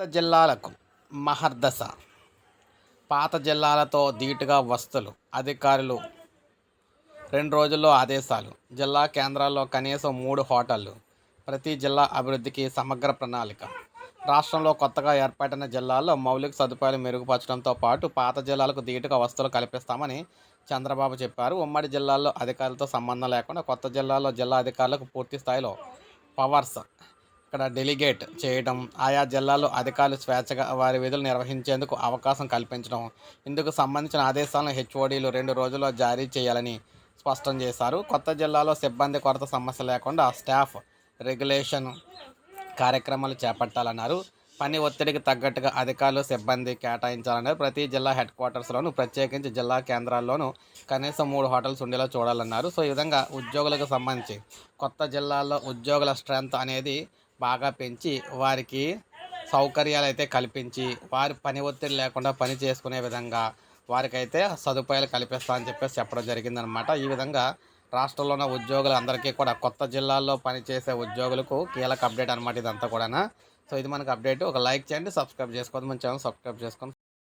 కొత్త జిల్లాలకు మహర్దశ పాత జిల్లాలతో ధీటుగా వస్తులు అధికారులు రెండు రోజుల్లో ఆదేశాలు. జిల్లా కేంద్రాల్లో కనీసం మూడు హోటళ్ళు ప్రతి జిల్లా అభివృద్ధికి సమగ్ర ప్రణాళిక. రాష్ట్రంలో కొత్తగా ఏర్పాటైన జిల్లాల్లో మౌలిక సదుపాయాలు మెరుగుపరచడంతో పాటు పాత జిల్లాలకు ధీటుగా వస్తువులు కల్పిస్తామని చంద్రబాబు చెప్పారు. ఉమ్మడి జిల్లాల్లో అధికారులతో సంబంధం లేకుండా కొత్త జిల్లాల్లో జిల్లా అధికారులకు పూర్తి స్థాయిలో పవర్స్ ఇక్కడ డెలిగేట్ చేయడం ఆయా జిల్లాల్లో అధికారులు స్వేచ్ఛగా వారి విధులు నిర్వహించేందుకు అవకాశం కల్పించడం ఇందుకు సంబంధించిన ఆదేశాలను హెచ్ఓడీలు రెండు రోజుల్లో జారీ చేయాలని స్పష్టం చేశారు. కొత్త జిల్లాలో సిబ్బంది కొరత సమస్య లేకుండా స్టాఫ్ రెగ్యులేషన్ కార్యక్రమాలు చేపట్టాలన్నారు. పని ఒత్తిడికి తగ్గట్టుగా అధికారులు సిబ్బంది కేటాయించాలన్నారు. ప్రతి జిల్లా హెడ్ క్వార్టర్స్లోనూ ప్రత్యేకించి జిల్లా కేంద్రాల్లోనూ కనీసం మూడు హోటల్స్ ఉండేలా చూడాలన్నారు. సో ఈ విధంగా ఉద్యోగులకు సంబంధించి కొత్త జిల్లాల్లో ఉద్యోగుల స్ట్రెంత్ అనేది బాగా పెంచి వారికి సౌకర్యాలు అయితే కల్పించి వారి పని ఒత్తిడి లేకుండా పని చేసుకునే విధంగా వారికైతే సదుపాయాలు కల్పిస్తా అని చెప్పేసి చెప్పడం జరిగిందనమాట ఈ విధంగా రాష్ట్రంలో ఉన్న ఉద్యోగులందరికీ కూడా కొత్త జిల్లాల్లో పనిచేసే ఉద్యోగులకు కీలక అప్డేట్ అనమాట ఇదంతా కూడా సో ఇది మనకు అప్డేట్. ఒక లైక్ చేయండి సబ్స్క్రైబ్ చేసుకోండి. మన ఛానల్ సబ్స్క్రైబ్ చేసుకోండి.